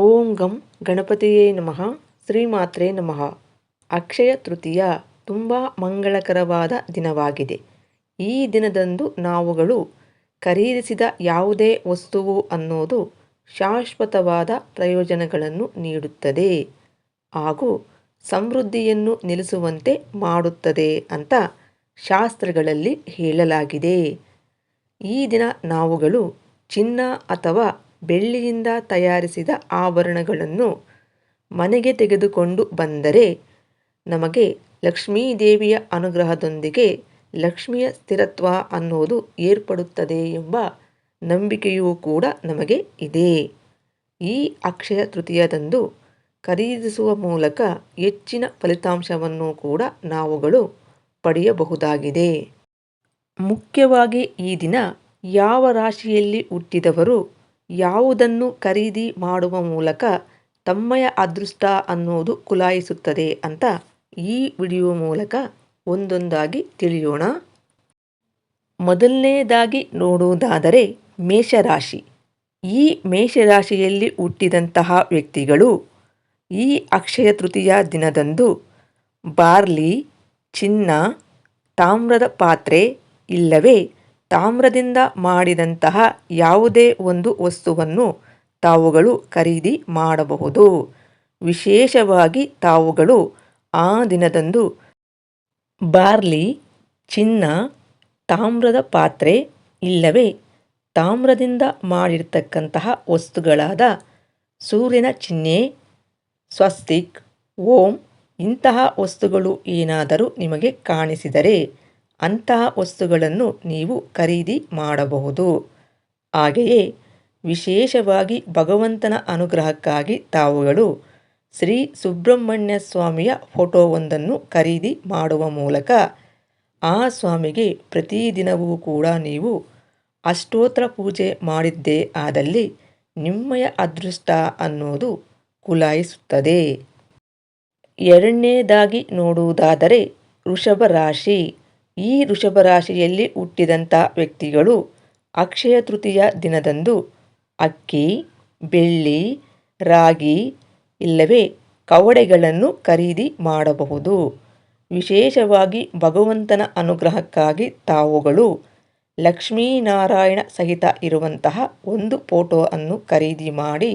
ಓಂ ಗಂ ಗಣಪತಿಯೇ ನಮಃ, ಶ್ರೀಮಾತ್ರೇ ನಮಃ. ಅಕ್ಷಯ ತೃತೀಯ ತುಂಬ ಮಂಗಳಕರವಾದ ದಿನವಾಗಿದೆ. ಈ ದಿನದಂದು ನಾವುಗಳು ಖರೀದಿಸಿದ ಯಾವುದೇ ವಸ್ತುವು ಅನ್ನೋದು ಶಾಶ್ವತವಾದ ಪ್ರಯೋಜನಗಳನ್ನು ನೀಡುತ್ತದೆ ಹಾಗೂ ಸಮೃದ್ಧಿಯನ್ನು ನಿಲ್ಲಿಸುವಂತೆ ಮಾಡುತ್ತದೆ ಅಂತ ಶಾಸ್ತ್ರಗಳಲ್ಲಿ ಹೇಳಲಾಗಿದೆ. ಈ ದಿನ ನಾವುಗಳು ಚಿನ್ನ ಅಥವಾ ಬೆಳ್ಳಿಯಿಂದ ತಯಾರಿಸಿದ ಆಭರಣಗಳನ್ನು ಮನೆಗೆ ತೆಗೆದುಕೊಂಡು ಬಂದರೆ ನಮಗೆ ಲಕ್ಷ್ಮೀದೇವಿಯ ಅನುಗ್ರಹದೊಂದಿಗೆ ಲಕ್ಷ್ಮಿಯ ಸ್ಥಿರತ್ವ ಅನ್ನೋದು ಏರ್ಪಡುತ್ತದೆ ಎಂಬ ನಂಬಿಕೆಯೂ ಕೂಡ ನಮಗೆ ಇದೆ. ಈ ಅಕ್ಷಯ ತೃತೀಯದಂದು ಖರೀದಿಸುವ ಮೂಲಕ ಹೆಚ್ಚಿನ ಫಲಿತಾಂಶವನ್ನು ಕೂಡ ನಾವುಗಳು ಪಡೆಯಬಹುದಾಗಿದೆ. ಮುಖ್ಯವಾಗಿ ಈ ದಿನ ಯಾವ ರಾಶಿಯಲ್ಲಿ ಹುಟ್ಟಿದವರು ಯಾವುದನ್ನು ಖರೀದಿ ಮಾಡುವ ಮೂಲಕ ತಮ್ಮಯ ಅದೃಷ್ಟ ಅನ್ನೋದು ಕುಲಾಯಿಸುತ್ತದೆ ಅಂತ ಈ ವಿಡಿಯೋ ಮೂಲಕ ಒಂದೊಂದಾಗಿ ತಿಳಿಯೋಣ. ಮೊದಲನೇದಾಗಿ ನೋಡುವುದಾದರೆ ಮೇಷರಾಶಿ. ಈ ಮೇಷರಾಶಿಯಲ್ಲಿ ಹುಟ್ಟಿದಂತಹ ವ್ಯಕ್ತಿಗಳು ಈ ಅಕ್ಷಯ ತೃತೀಯ ದಿನದಂದು ಬಾರ್ಲಿ, ಚಿನ್ನ, ತಾಮ್ರದ ಪಾತ್ರೆ ಇಲ್ಲವೇ ತಾಮ್ರದಿಂದ ಮಾಡಿದಂತಹ ಯಾವುದೇ ಒಂದು ವಸ್ತುವನ್ನು ತಾವುಗಳು ಖರೀದಿ ಮಾಡಬಹುದು. ವಿಶೇಷವಾಗಿ ತಾವುಗಳು ಆ ದಿನದಂದು ಬಾರ್ಲಿ ಚಿನ್ನ, ತಾಮ್ರದ ಪಾತ್ರೆ ಇಲ್ಲವೇ ತಾಮ್ರದಿಂದ ಮಾಡಿರ್ತಕ್ಕಂತಹ ವಸ್ತುಗಳಾದ ಸೂರ್ಯನ ಚಿಹ್ನೆ, ಸ್ವಸ್ತಿಕ್, ಓಂ ಇಂತಹ ವಸ್ತುಗಳು ಏನಾದರೂ ನಿಮಗೆ ಕಾಣಿಸಿದರೆ ಅಂತಹ ವಸ್ತುಗಳನ್ನು ನೀವು ಖರೀದಿ ಮಾಡಬಹುದು. ಹಾಗೆಯೇ ವಿಶೇಷವಾಗಿ ಭಗವಂತನ ಅನುಗ್ರಹಕ್ಕಾಗಿ ತಾವುಗಳು ಶ್ರೀ ಸುಬ್ರಹ್ಮಣ್ಯ ಸ್ವಾಮಿಯ ಫೋಟೋವೊಂದನ್ನು ಖರೀದಿ ಮಾಡುವ ಮೂಲಕ ಆ ಸ್ವಾಮಿಗೆ ಪ್ರತಿದಿನವೂ ಕೂಡ ನೀವು ಅಷ್ಟೋತ್ರ ಪೂಜೆ ಮಾಡಿದ್ದೇ ಆದಲ್ಲಿ ನಿಮ್ಮಯ ಅದೃಷ್ಟ ಅನ್ನೋದು ಕುಲಾಯಿಸುತ್ತದೆ. ಎರಡನೇದಾಗಿ ನೋಡುವುದಾದರೆ ವೃಷಭ ರಾಶಿ. ಈ ವೃಷಭ ರಾಶಿಯಲ್ಲಿ ಹುಟ್ಟಿದಂಥ ವ್ಯಕ್ತಿಗಳು ಅಕ್ಷಯ ತೃತೀಯ ದಿನದಂದು ಅಕ್ಕಿ, ಬೆಳ್ಳಿ, ರಾಗಿ ಇಲ್ಲವೇ ಕವಡೆಗಳನ್ನು ಖರೀದಿ ಮಾಡಬಹುದು. ವಿಶೇಷವಾಗಿ ಭಗವಂತನ ಅನುಗ್ರಹಕ್ಕಾಗಿ ತಾವುಗಳು ಲಕ್ಷ್ಮೀನಾರಾಯಣ ಸಹಿತ ಇರುವಂತಹ ಒಂದು ಫೋಟೋ ಅನ್ನು ಖರೀದಿ ಮಾಡಿ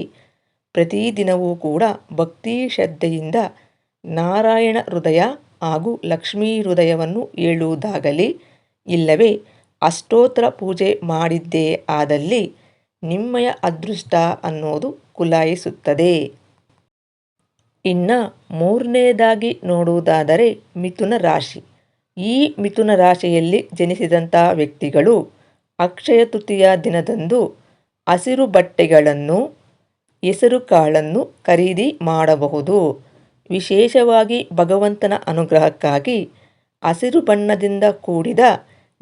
ಪ್ರತಿದಿನವೂ ಕೂಡ ಭಕ್ತಿ ಶ್ರದ್ಧೆಯಿಂದ ನಾರಾಯಣ ಹೃದಯ ಹಾಗೂ ಲಕ್ಷ್ಮೀ ಹೃದಯವನ್ನು ಹೇಳುವುದಾಗಲಿ ಇಲ್ಲವೇ ಅಷ್ಟೋತ್ರ ಪೂಜೆ ಮಾಡಿದ್ದೇ ಆದಲ್ಲಿ ನಿಮ್ಮಯ ಅದೃಷ್ಟ ಅನ್ನೋದು ಕುಲಾಯಿಸುತ್ತದೆ. ಇನ್ನು ಮೂರನೇದಾಗಿ ನೋಡುವುದಾದರೆ ಮಿಥುನ ರಾಶಿ. ಈ ಮಿಥುನ ರಾಶಿಯಲ್ಲಿ ಜನಿಸಿದಂಥ ವ್ಯಕ್ತಿಗಳು ಅಕ್ಷಯ ತೃತೀಯ ದಿನದಂದು ಹಸಿರು ಬಟ್ಟೆಗಳನ್ನು ಹೆಸರು ಕಾಳನ್ನು ಖರೀದಿ ಮಾಡಬಹುದು. ವಿಶೇಷವಾಗಿ ಭಗವಂತನ ಅನುಗ್ರಹಕ್ಕಾಗಿ ಹಸಿರು ಬಣ್ಣದಿಂದ ಕೂಡಿದ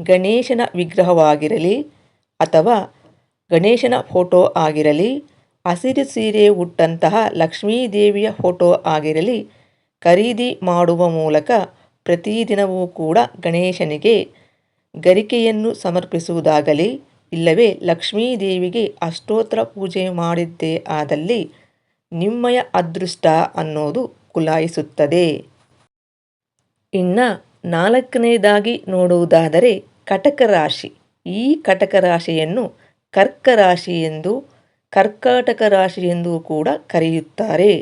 ಗಣೇಶನ ವಿಗ್ರಹವಾಗಿರಲಿ ಅಥವಾ ಗಣೇಶನ ಫೋಟೋ ಆಗಿರಲಿ, ಹಸಿರು ಸೀರೆ ಉಟ್ಟಂತಹ ಲಕ್ಷ್ಮೀದೇವಿಯ ಫೋಟೋ ಆಗಿರಲಿ, ಖರೀದಿ ಮಾಡುವ ಮೂಲಕ ಪ್ರತಿದಿನವೂ ಕೂಡ ಗಣೇಶನಿಗೆ ಗರಿಕೆಯನ್ನು ಸಮರ್ಪಿಸುವುದಾಗಲಿ, ಇಲ್ಲವೇ ಲಕ್ಷ್ಮೀದೇವಿಗೆ ಅಷ್ಟೋತ್ತರ ಪೂಜೆ ಮಾಡಿದ್ದೇ ಆದಲ್ಲಿ ನಿಮ್ಮಯ ಅದೃಷ್ಟ ಅನ್ನೋದು ಕುಲಾಯಿಸುತ್ತದೆ. ಇನ್ನು ನಾಲ್ಕನೇದಾಗಿ ನೋಡುವುದಾದರೆ ಕಟಕ ರಾಶಿ ಈ ಕಟಕ ರಾಶಿಯನ್ನು ಕರ್ಕ ರಾಶಿ ಎಂದು ಕರ್ಕಾಟಕ ರಾಶಿ ಎಂದು ಕೂಡ ಕರೆಯುತ್ತಾರೆ.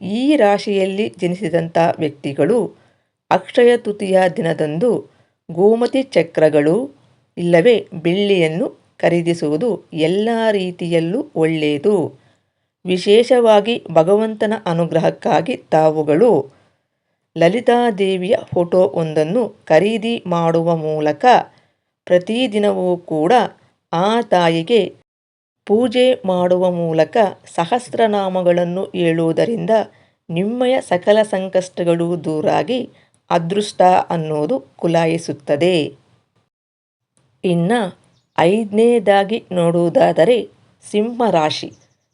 ಈ ರಾಶಿಯಲ್ಲಿ ಜನಿಸಿದಂಥ ವ್ಯಕ್ತಿಗಳು ಅಕ್ಷಯ ತೃತೀಯ ದಿನದಂದು ಗೋಮತಿ ಚಕ್ರಗಳು, ಇಲ್ಲವೇ ಬೆಳ್ಳಿಯನ್ನು ಖರೀದಿಸುವುದು ಎಲ್ಲ ರೀತಿಯಲ್ಲೂ ಒಳ್ಳೆಯದು. ವಿಶೇಷವಾಗಿ ಭಗವಂತನ ಅನುಗ್ರಹಕ್ಕಾಗಿ ತಾವುಗಳು ಲಲಿತಾದೇವಿಯ ಫೋಟೋ ಒಂದನ್ನು ಖರೀದಿ ಮಾಡುವ ಮೂಲಕ ಪ್ರತಿದಿನವೂ ಕೂಡ ಆ ತಾಯಿಗೆ ಪೂಜೆ ಮಾಡುವ ಮೂಲಕ ಸಹಸ್ರನಾಮಗಳನ್ನು ಹೇಳುವುದರಿಂದ ನಿಮ್ಮಯ ಸಕಲ ಸಂಕಷ್ಟಗಳು ದೂರಾಗಿ ಅದೃಷ್ಟ ಅನ್ನೋದು ಕುಲಾಯಿಸುತ್ತದೆ. ಇನ್ನು ಐದನೇದಾಗಿ ನೋಡುವುದಾದರೆ ಸಿಂಹರಾಶಿ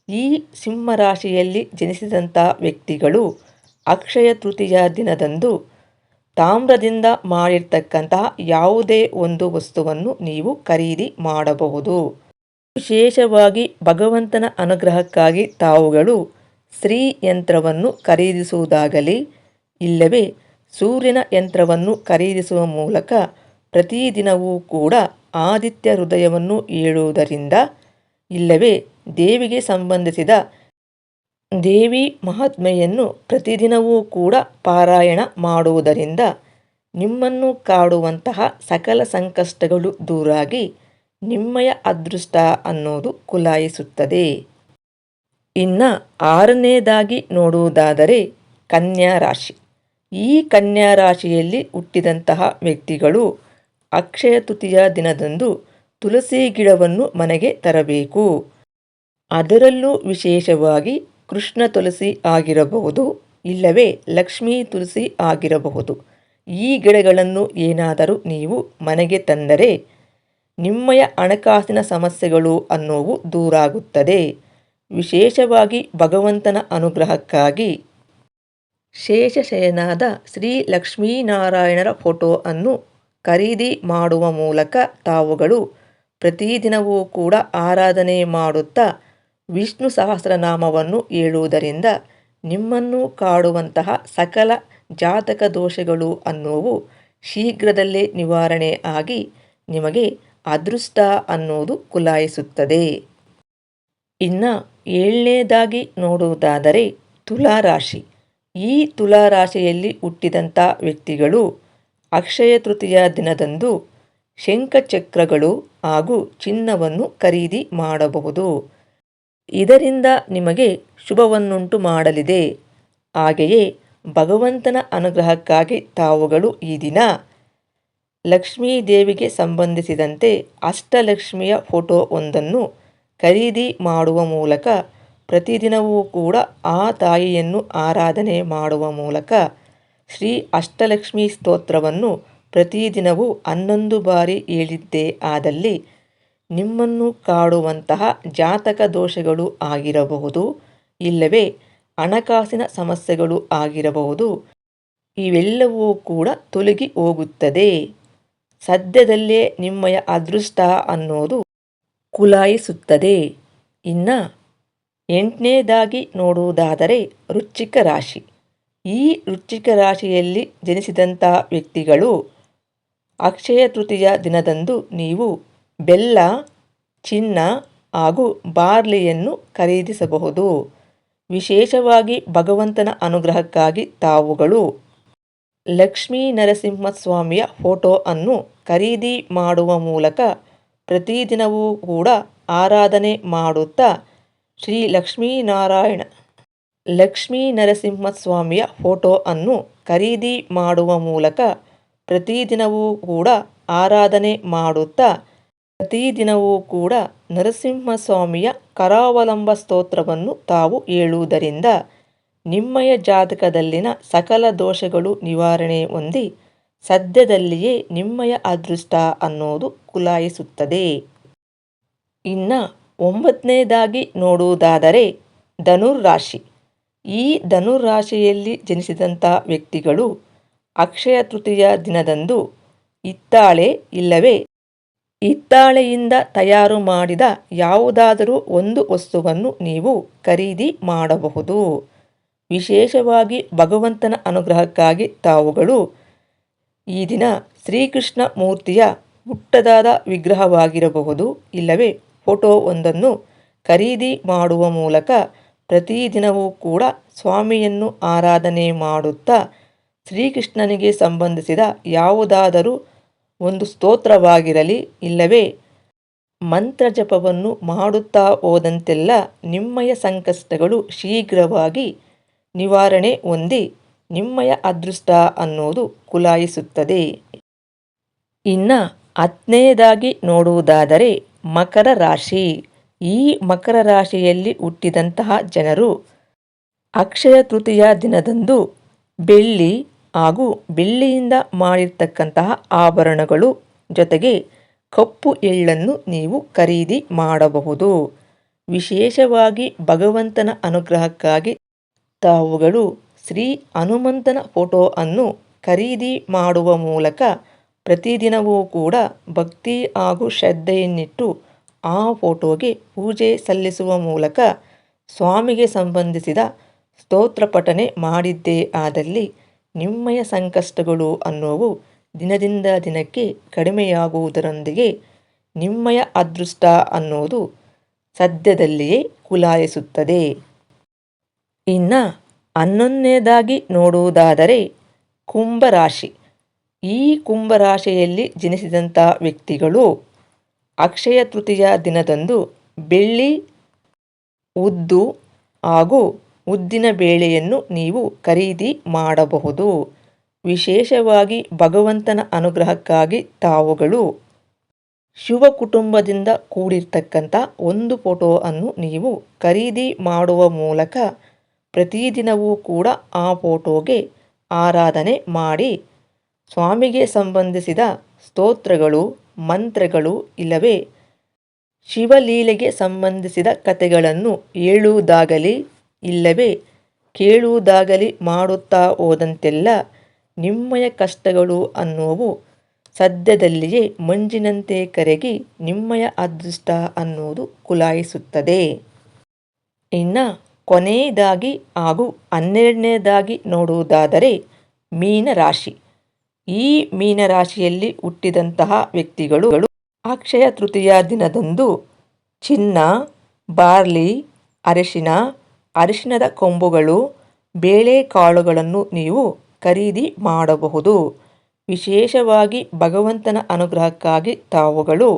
ಈ ಸಿಂಹರಾಶಿಯಲ್ಲಿ ಜನಿಸಿದಂಥ ವ್ಯಕ್ತಿಗಳು ಅಕ್ಷಯ ತೃತೀಯ ದಿನದಂದು ತಾಮ್ರದಿಂದ ಮಾಡಿರ್ತಕ್ಕಂತಹ ಯಾವುದೇ ಒಂದು ವಸ್ತುವನ್ನು ನೀವು ಖರೀದಿ ಮಾಡಬಹುದು. ವಿಶೇಷವಾಗಿ ಭಗವಂತನ ಅನುಗ್ರಹಕ್ಕಾಗಿ ತಾವುಗಳು ಸ್ತ್ರೀ ಯಂತ್ರವನ್ನು ಖರೀದಿಸುವುದಾಗಲಿ, ಇಲ್ಲವೇ ಸೂರ್ಯನ ಯಂತ್ರವನ್ನು ಖರೀದಿಸುವ ಮೂಲಕ ಪ್ರತಿದಿನವೂ ಕೂಡ ಆದಿತ್ಯ ಹೃದಯವನ್ನು ಹೇಳುವುದರಿಂದ ಇಲ್ಲವೇ? ದೇವಿಗೆ ಸಂಬಂಧಿಸಿದ ದೇವಿ ಮಹಾತ್ಮೆಯನ್ನು ಪ್ರತಿದಿನವೂ ಕೂಡ ಪಾರಾಯಣ ಮಾಡುವುದರಿಂದ ನಿಮ್ಮನ್ನು ಕಾಡುವಂತಹ ಸಕಲ ಸಂಕಷ್ಟಗಳು ದೂರಾಗಿ ನಿಮ್ಮಯ ಅದೃಷ್ಟ ಅನ್ನೋದು ಕುಲಾಯಿಸುತ್ತದೆ. ಇನ್ನು ಆರನೇದಾಗಿ ನೋಡುವುದಾದರೆ ಕನ್ಯಾ ರಾಶಿ. ಈ ಕನ್ಯಾ ರಾಶಿಯಲ್ಲಿ ಹುಟ್ಟಿದಂತಹ ವ್ಯಕ್ತಿಗಳು ಅಕ್ಷಯ ತೃತೀಯ ದಿನದಂದು ತುಳಸಿ ಗಿಡವನ್ನು ಮನೆಗೆ ತರಬೇಕು. ಅದರಲ್ಲೂ ವಿಶೇಷವಾಗಿ ಕೃಷ್ಣ ತುಳಸಿ ಆಗಿರಬಹುದು, ಇಲ್ಲವೇ ಲಕ್ಷ್ಮೀ ತುಳಸಿ ಆಗಿರಬಹುದು. ಈ ಗಿಡಗಳನ್ನು ಏನಾದರೂ ನೀವು ಮನೆಗೆ ತಂದರೆ ನಿಮ್ಮಯ ಹಣಕಾಸಿನ ಸಮಸ್ಯೆಗಳು ಅನ್ನೋವು ದೂರಾಗುತ್ತದೆ. ವಿಶೇಷವಾಗಿ ಭಗವಂತನ ಅನುಗ್ರಹಕ್ಕಾಗಿ. ಶೇಷಶಯನಾದ ಶ್ರೀ ಲಕ್ಷ್ಮೀನಾರಾಯಣರ ಫೋಟೋ ಅನ್ನು ಖರೀದಿ ಮಾಡುವ ಮೂಲಕ ತಾವುಗಳು ಪ್ರತಿದಿನವೂ ಕೂಡ ಆರಾಧನೆ ಮಾಡುತ್ತಾ ವಿಷ್ಣು ಸಹಸ್ರನಾಮವನ್ನು ಹೇಳುವುದರಿಂದ ನಿಮ್ಮನ್ನು ಕಾಡುವಂತಹ ಸಕಲ ಜಾತಕ ದೋಷಗಳು ಅನ್ನುವು ಶೀಘ್ರದಲ್ಲೇ ನಿವಾರಣೆ ಆಗಿ ನಿಮಗೆ ಅದೃಷ್ಟ ಅನ್ನೋದು ಕುಲಾಯಿಸುತ್ತದೆ. ಇನ್ನು ಏಳನೇದಾಗಿ ನೋಡುವುದಾದರೆ ತುಲಾರಾಶಿ. ಈ ತುಲಾರಾಶಿಯಲ್ಲಿ ಹುಟ್ಟಿದಂಥ ವ್ಯಕ್ತಿಗಳು ಅಕ್ಷಯ ತೃತೀಯ ದಿನದಂದು ಶಂಖಚಕ್ರಗಳು ಹಾಗೂ ಚಿನ್ನವನ್ನು ಖರೀದಿ ಮಾಡಬಹುದು. ಇದರಿಂದ ನಿಮಗೆ ಶುಭವನ್ನುಂಟು ಮಾಡಲಿದೆ. ಹಾಗೆಯೇ ಭಗವಂತನ ಅನುಗ್ರಹಕ್ಕಾಗಿ ತಾವುಗಳು ಈ ದಿನ ಲಕ್ಷ್ಮೀ ದೇವಿಗೆ ಸಂಬಂಧಿಸಿದಂತೆ ಅಷ್ಟಲಕ್ಷ್ಮಿಯ ಫೋಟೋ ಒಂದನ್ನು ಖರೀದಿ ಮಾಡುವ ಮೂಲಕ ಪ್ರತಿದಿನವೂ ಕೂಡ ಆ ತಾಯಿಯನ್ನು ಆರಾಧನೆ ಮಾಡುವ ಮೂಲಕ ಶ್ರೀ ಅಷ್ಟಲಕ್ಷ್ಮೀ ಸ್ತೋತ್ರವನ್ನು ಪ್ರತಿದಿನವೂ ಹನ್ನೊಂದು ಬಾರಿ ಹೇಳಿದ್ದೇ ಆದಲ್ಲಿ ನಿಮ್ಮನ್ನು ಕಾಡುವಂತಹ ಜಾತಕ ದೋಷಗಳು ಆಗಿರಬಹುದು, ಇಲ್ಲವೇ ಹಣಕಾಸಿನ ಸಮಸ್ಯೆಗಳು ಆಗಿರಬಹುದು, ಇವೆಲ್ಲವೂ ಕೂಡ ತೊಲಗಿ ಹೋಗುತ್ತದೆ. ಸದ್ಯದಲ್ಲೇ ನಿಮ್ಮಯ ಅದೃಷ್ಟ ಅನ್ನೋದು ಕುಲಾಯಿಸುತ್ತದೆ. ಇನ್ನು ಎಂಟನೇದಾಗಿ ನೋಡುವುದಾದರೆ ವೃಶ್ಚಿಕ ರಾಶಿ. ಈ ರುಚ್ಚಿಕ ರಾಶಿಯಲ್ಲಿ ಜನಿಸಿದಂಥ ವ್ಯಕ್ತಿಗಳು ಅಕ್ಷಯ ತೃತೀಯ ದಿನದಂದು ನೀವು ಬೆಲ್ಲ, ಚಿನ್ನ ಹಾಗೂ ಬಾರ್ಲಿಯನ್ನು ಖರೀದಿಸಬಹುದು. ವಿಶೇಷವಾಗಿ ಭಗವಂತನ ಅನುಗ್ರಹಕ್ಕಾಗಿ ತಾವುಗಳು ಲಕ್ಷ್ಮೀ ನರಸಿಂಹಸ್ವಾಮಿಯ ಫೋಟೋ ಅನ್ನು ಖರೀದಿ ಮಾಡುವ ಮೂಲಕ ಪ್ರತಿದಿನವೂ ಕೂಡ ಆರಾಧನೆ ಮಾಡುತ್ತಾ ಶ್ರೀ ಲಕ್ಷ್ಮೀನಾರಾಯಣ, ಲಕ್ಷ್ಮೀ ನರಸಿಂಹಸ್ವಾಮಿಯ ಫೋಟೋ ಅನ್ನು ಖರೀದಿ ಮಾಡುವ ಮೂಲಕ ಪ್ರತಿದಿನವೂ ಕೂಡ ಆರಾಧನೆ ಮಾಡುತ್ತಾ, ಪ್ರತಿದಿನವೂ ಕೂಡ ನರಸಿಂಹಸ್ವಾಮಿಯ ಕರಾವಲಂಬ ಸ್ತೋತ್ರವನ್ನು ತಾವು ಹೇಳುವುದರಿಂದ ನಿಮ್ಮಯ ಜಾತಕದಲ್ಲಿನ ಸಕಲ ದೋಷಗಳು ನಿವಾರಣೆ ಹೊಂದಿ, ಸದ್ಯದಲ್ಲಿಯೇ ನಿಮ್ಮಯ ಅದೃಷ್ಟ ಅನ್ನೋದು ಕುಲಾಯಿಸುತ್ತದೆ. ಇನ್ನು ಒಂಬತ್ತನೇದಾಗಿ ನೋಡುವುದಾದರೆ ಧನುರ್ರಾಶಿ. ಈ ಧನುರಾಶಿಯಲ್ಲಿ ಜನಿಸಿದಂಥ ವ್ಯಕ್ತಿಗಳು ಅಕ್ಷಯ ತೃತೀಯ ದಿನದಂದು ಹಿತ್ತಾಳೆ ಇಲ್ಲವೇ? ಹಿತ್ತಾಳೆಯಿಂದ ತಯಾರು ಮಾಡಿದ ಯಾವುದಾದರೂ ಒಂದು ವಸ್ತುವನ್ನು ನೀವು ಖರೀದಿ ಮಾಡಬಹುದು. ವಿಶೇಷವಾಗಿ ಭಗವಂತನ ಅನುಗ್ರಹಕ್ಕಾಗಿ ತಾವುಗಳು ಈ ದಿನ ಶ್ರೀಕೃಷ್ಣ ಮೂರ್ತಿಯ ಪುಟ್ಟದಾದ ವಿಗ್ರಹವಾಗಿರಬಹುದು ಇಲ್ಲವೇ? ಫೋಟೋ ಒಂದನ್ನು ಖರೀದಿ ಮಾಡುವ ಮೂಲಕ ಪ್ರತಿದಿನವೂ ಕೂಡ ಸ್ವಾಮಿಯನ್ನು ಆರಾಧನೆ ಮಾಡುತ್ತಾ ಶ್ರೀಕೃಷ್ಣನಿಗೆ ಸಂಬಂಧಿಸಿದ ಯಾವುದಾದರೂ ಒಂದು ಸ್ತೋತ್ರವಾಗಿರಲಿ, ಇಲ್ಲವೇ? ಮಂತ್ರ ಜಪವನ್ನು ಮಾಡುತ್ತಾ ಹೋದಂತೆಲ್ಲ ನಿಮ್ಮಯ ಸಂಕಷ್ಟಗಳು ಶೀಘ್ರವಾಗಿ ನಿವಾರಣೆ ಹೊಂದಿ ನಿಮ್ಮಯ ಅದೃಷ್ಟ ಅನ್ನೋದು ಕುಲಾಯಿಸುತ್ತದೆ. ಇನ್ನು ಹತ್ತನೇದಾಗಿ ನೋಡುವುದಾದರೆ ಮಕರ ರಾಶಿ. ಈ ಮಕರ ರಾಶಿಯಲ್ಲಿ ಹುಟ್ಟಿದಂತಹ ಜನರು ಅಕ್ಷಯ ತೃತೀಯ ದಿನದಂದು ಬೆಳ್ಳಿ ಹಾಗೂ ಬೆಳ್ಳಿಯಿಂದ ಮಾಡಿರ್ತಕ್ಕಂತಹ ಆಭರಣಗಳು ಜೊತೆಗೆ ಕಪ್ಪು ಎಳ್ಳನ್ನು ನೀವು ಖರೀದಿ ಮಾಡಬಹುದು. ವಿಶೇಷವಾಗಿ ಭಗವಂತನ ಅನುಗ್ರಹಕ್ಕಾಗಿ ತಾವುಗಳು ಶ್ರೀ ಹನುಮಂತನ ಫೋಟೋ ಅನ್ನು ಖರೀದಿ ಮಾಡುವ ಮೂಲಕ ಪ್ರತಿದಿನವೂ ಕೂಡ ಭಕ್ತಿ ಹಾಗೂ ಶ್ರದ್ಧೆಯನ್ನಿಟ್ಟು ಆ ಫೋಟೋಗೆ ಪೂಜೆ ಸಲ್ಲಿಸುವ ಮೂಲಕ ಸ್ವಾಮಿಗೆ ಸಂಬಂಧಿಸಿದ ಸ್ತೋತ್ರ ಪಠನೆ ಮಾಡಿದ್ದೇ ಆದಲ್ಲಿ ನಿಮ್ಮಯ ಸಂಕಷ್ಟಗಳು ಅನ್ನುವು ದಿನದಿಂದ ದಿನಕ್ಕೆ ಕಡಿಮೆಯಾಗುವುದರೊಂದಿಗೆ ನಿಮ್ಮಯ ಅದೃಷ್ಟ ಅನ್ನೋದು ಸದ್ಯದಲ್ಲಿಯೇ ಕುಲಾಯಿಸುತ್ತದೆ. ಇನ್ನು ಹನ್ನೊಂದನೇದಾಗಿ ನೋಡುವುದಾದರೆ ಕುಂಭರಾಶಿ. ಈ ಕುಂಭರಾಶಿಯಲ್ಲಿ ಜನಿಸಿದಂಥ ವ್ಯಕ್ತಿಗಳು ಅಕ್ಷಯ ತೃತೀಯ ದಿನದಂದು ಬೆಳ್ಳಿ, ಉದ್ದು ಹಾಗೂ ಉದ್ದಿನ ಬೇಳೆಯನ್ನು ನೀವು ಖರೀದಿ ಮಾಡಬಹುದು. ವಿಶೇಷವಾಗಿ ಭಗವಂತನ ಅನುಗ್ರಹಕ್ಕಾಗಿ ತಾವುಗಳು ಶಿವ ಕುಟುಂಬದಿಂದ ಕೂಡಿರ್ತಕ್ಕಂಥ ಒಂದು ಫೋಟೋ ಅನ್ನು ನೀವು ಖರೀದಿ ಮಾಡುವ ಮೂಲಕ ಪ್ರತಿದಿನವೂ ಕೂಡ ಆ ಫೋಟೋಗೆ ಆರಾಧನೆ ಮಾಡಿ ಸ್ವಾಮಿಗೆ ಸಂಬಂಧಿಸಿದ ಸ್ತೋತ್ರಗಳು, ಮಂತ್ರಗಳು ಇಲ್ಲವೇ ಶಿವಲೀಲೆಗೆ ಸಂಬಂಧಿಸಿದ ಕಥೆಗಳನ್ನು ಹೇಳುವುದಾಗಲಿ ಇಲ್ಲವೇ? ಕೇಳುವುದಾಗಲಿ ಮಾಡುತ್ತಾ ಹೋದಂತೆಲ್ಲ ನಿಮ್ಮಯ ಕಷ್ಟಗಳು ಅನ್ನುವು ಸದ್ಯದಲ್ಲಿಯೇ ಮಂಜಿನಂತೆ ಕರಗಿ ನಿಮ್ಮಯ ಅದೃಷ್ಟ ಅನ್ನುವುದು ಕುಲಾಯಿಸುತ್ತದೆ. ಇನ್ನು ಕೊನೆಯದಾಗಿ ಹಾಗೂ ಹನ್ನೆರಡನೇದಾಗಿ ನೋಡುವುದಾದರೆ ಮೀನರಾಶಿ. ಈ ಮೀನರಾಶಿಯಲ್ಲಿ ಹುಟ್ಟಿದಂತಹ ವ್ಯಕ್ತಿಗಳು ಅಕ್ಷಯ ತೃತೀಯ ದಿನದಂದು ಚಿನ್ನ, ಬಾರ್ಲಿ, ಅರಿಶಿನ ಅರಿಶಿನದ ಕೊಂಬುಗಳು ಬೇಳೆಕಾಳುಗಳನ್ನು ನೀವು ಖರೀದಿ ಮಾಡಬಹುದು. ವಿಶೇಷವಾಗಿ ಭಗವಂತನ ಅನುಗ್ರಹಕ್ಕಾಗಿ ತಾವುಗಳು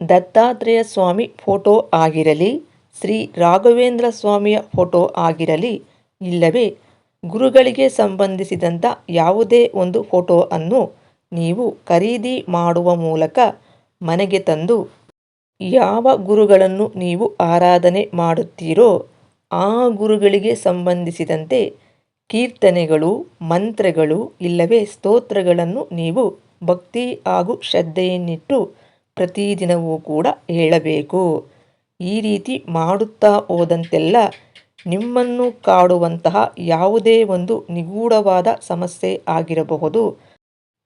ದತ್ತಾತ್ರೇಯ ಸ್ವಾಮಿ ಫೋಟೋ ಆಗಿರಲಿ, ಶ್ರೀ ರಾಘವೇಂದ್ರ ಸ್ವಾಮಿಯ ಫೋಟೋ ಆಗಿರಲಿ, ಇಲ್ಲವೇ ಗುರುಗಳಿಗೆ ಸಂಬಂಧಿಸಿದಂಥ ಯಾವುದೇ ಒಂದು ಫೋಟೋ ಅನ್ನು ನೀವು ಖರೀದಿ ಮಾಡುವ ಮೂಲಕ ಮನೆಗೆ ತಂದು ಯಾವ ಗುರುಗಳನ್ನು ನೀವು ಆರಾಧನೆ ಮಾಡುತ್ತೀರೋ ಆ ಗುರುಗಳಿಗೆ ಸಂಬಂಧಿಸಿದಂತೆ ಕೀರ್ತನೆಗಳು, ಮಂತ್ರಗಳು ಇಲ್ಲವೇ ಸ್ತೋತ್ರಗಳನ್ನು ನೀವು ಭಕ್ತಿ ಹಾಗೂ ಶ್ರದ್ಧೆಯನ್ನಿಟ್ಟು ಪ್ರತಿದಿನವೂ ಕೂಡ ಹೇಳಬೇಕು. ಈ ರೀತಿ ಮಾಡುತ್ತಾ ಹೋದಂತೆಲ್ಲ ನಿಮ್ಮನ್ನು ಕಾಡುವಂತಹ ಯಾವುದೇ ಒಂದು ನಿಗೂಢವಾದ ಸಮಸ್ಯೆ ಆಗಿರಬಹುದು.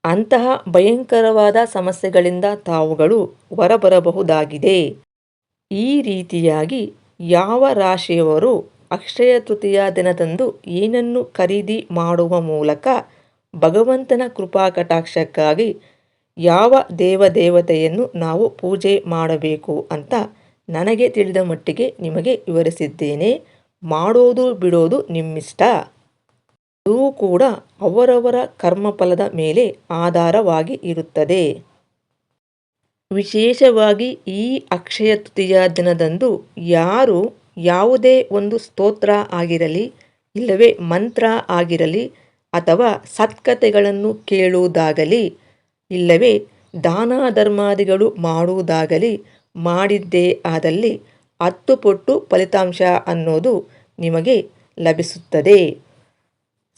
ಅಂತಹ ಭಯಂಕರವಾದ ಸಮಸ್ಯೆಗಳಿಂದ ತಾವುಗಳು ಹೊರಬರಬಹುದಾಗಿದೆ. ಈ ರೀತಿಯಾಗಿ ಯಾವ ರಾಶಿಯವರು ಅಕ್ಷಯ ತೃತೀಯ ದಿನದಂದು ಏನನ್ನು ಖರೀದಿ ಮಾಡುವ ಮೂಲಕ ಭಗವಂತನ ಕೃಪಾ ಕಟಾಕ್ಷಕ್ಕಾಗಿ ಯಾವ ದೇವದೇವತೆಯನ್ನು ನಾವು ಪೂಜೆ ಮಾಡಬೇಕು ಅಂತ ನನಗೆ ತಿಳಿದ ಮಟ್ಟಿಗೆ ನಿಮಗೆ ವಿವರಿಸಿದ್ದೇನೆ. ಮಾಡೋದು ಬಿಡೋದು ನಿಮ್ಮಿಷ್ಟ. ಇದೂ ಕೂಡ ಅವರವರ ಕರ್ಮಫಲದ ಮೇಲೆ ಆಧಾರವಾಗಿ ಇರುತ್ತದೆ. ವಿಶೇಷವಾಗಿ ಈ ಅಕ್ಷಯ ತೃತೀಯ ದಿನದಂದು ಯಾರು ಯಾವುದೇ ಒಂದು ಸ್ತೋತ್ರ ಆಗಿರಲಿ, ಇಲ್ಲವೇ ಮಂತ್ರ ಆಗಿರಲಿ ಅಥವಾ ಸತ್ಕತೆಗಳನ್ನು ಕೇಳುವುದಾಗಲಿ, ಇಲ್ಲವೇ ದಾನ ಧರ್ಮಾದಿಗಳು ಮಾಡುವುದಾಗಲಿ ಮಾಡಿದ್ದೇ ಆದಲ್ಲಿ ಹತ್ತು ಪಟ್ಟು ಫಲಿತಾಂಶ ಅನ್ನೋದು ನಿಮಗೆ ಲಭಿಸುತ್ತದೆ.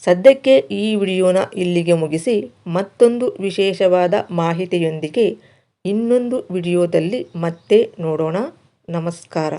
ಸದ್ಯಕ್ಕೆ ಈ ವಿಡಿಯೋನ ಇಲ್ಲಿಗೆ ಮುಗಿಸಿ ಮತ್ತೊಂದು ವಿಶೇಷವಾದ ಮಾಹಿತಿಯೊಂದಿಗೆ ಇನ್ನೊಂದು ವಿಡಿಯೋದಲ್ಲಿ ಮತ್ತೆ ನೋಡೋಣ. ನಮಸ್ಕಾರ.